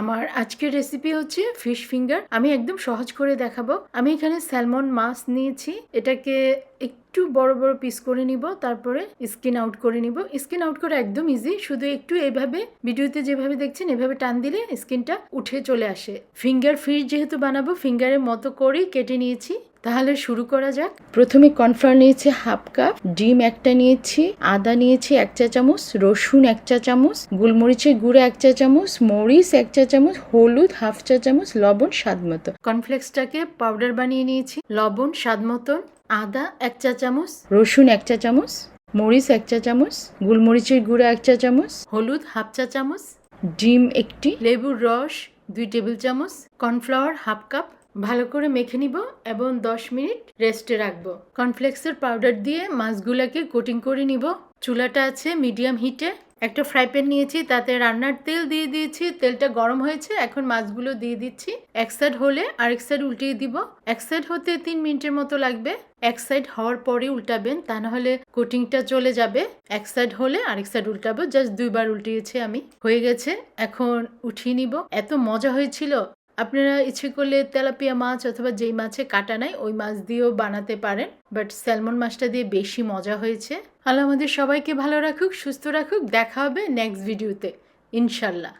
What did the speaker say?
আমার আজকের রেসিপি হচ্ছে ফিশ ফিঙ্গার আমি একদম সহজ করে দেখাবো। আমি এখানে স্যালমন মাছ নিয়েছি। এটাকে একটু বড় বড় পিস করে নিব, তারপরে স্কিন আউট করে নিব। স্কিন আউট করা একদম ইজি শুধু একটু এভাবে, ভিডিওতে যেভাবে দেখছেন, এভাবে টান দিলে স্কিনটা উঠে চলে আসে। ফিঙ্গার ফিশ যেহেতু বানাবো ফিঙ্গারের মতো করেই কেটে নিয়েছি। তাহলে শুরু করা যাক প্রথমে কর্নফ্লাওয়ার নিয়েছি হাফ কাপ ডিম একটা নিয়েছি আদা নিয়েছি এক চা চামচ রসুন এক চা চামচ গোলমরিচের গুঁড়ো এক চা চামচ মরিচ এক চা চামচ হলুদ হাফ চা চামচ লবণ স্বাদ মতো কর্নফ্লেক্সটাকে পাউডার বানিয়ে নিয়েছি লবণ স্বাদ মতন আদা এক চা চামচ রসুন এক চা চামচ মরিচ এক চা চামচ গোলমরিচের গুঁড়ো এক চা চামচ হলুদ হাফ চা চামচ ডিম একটি লেবুর রস দুই টেবিল চামচ কর্নফ্লাওয়ার হাফ কাপ ভালো করে মেখে নিব এবং 10 মিনিট রেস্টে রাখব। কর্নফ্লেক্সের পাউডার দিয়ে মাছগুলোকে কোটিং করে নিব। চুলাটা আছে মিডিয়াম হিটে। একটা ফ্রাই প্যান নিয়েছি, তাতে রান্নার তেল দিয়ে দিয়েছি। তেলটা গরম হয়েছে, এখন মাছগুলো দিয়ে দিচ্ছি। এক সাইড হলে আরেক সাইড উল্টিয়ে দিব। এক সাইড হতে তিন মিনিটের মতো লাগবে। এক সাইড হওয়ার পরে উল্টাবেন, তা না হলে কোটিংটা চলে যাবে। এক সাইড হলে আরেক সাইড উল্টাবো। জাস্ট দুইবার উল্টিয়েছি আমি। হয়ে গেছে, এখন উঠিয়ে নিব। এত মজা হয়েছিল আপনারা ইচ্ছে করলে তেলাপিয়া মাছ অথবা যেই মাছে কাটা নাই, ওই মাছ দিয়েও বানাতে পারেন। বাট স্যালমন মাছটা দিয়ে বেশি মজা হয়েছে। আল্লাহ আমাদের সবাইকে ভালো রাখুক, সুস্থ রাখুক। দেখা হবে নেক্সট ভিডিওতে ইনশাল্লাহ।